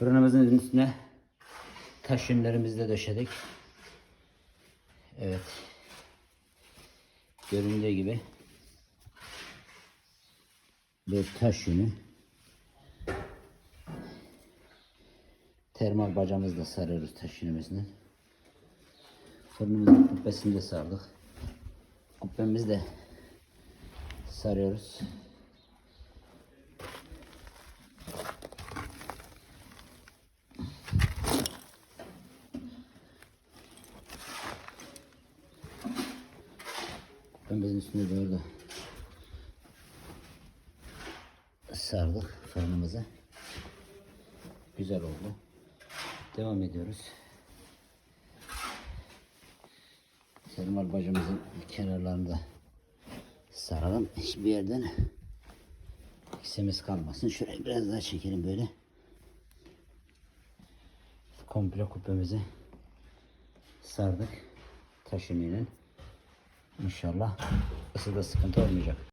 Fırınımızın üstüne taş yünlerimizi de döşedik. Evet. Göründüğü gibi bir taş yünü. Termal bacamızla sarıyoruz taş yünümüzden. Fırınımızın kubbesini de sardık. Kubbemizi de sarıyoruz. Üstüne doğru da sardık fırınımızı. Güzel oldu. Devam ediyoruz. Termal bacamızın kenarlarını da saralım. Hiçbir yerden eksimiz kalmasın. Şurayı biraz daha çekelim böyle. Komple kubbemizi sardık. Taş iğneyle. İnşallah ısıda sıkıntı olmayacak.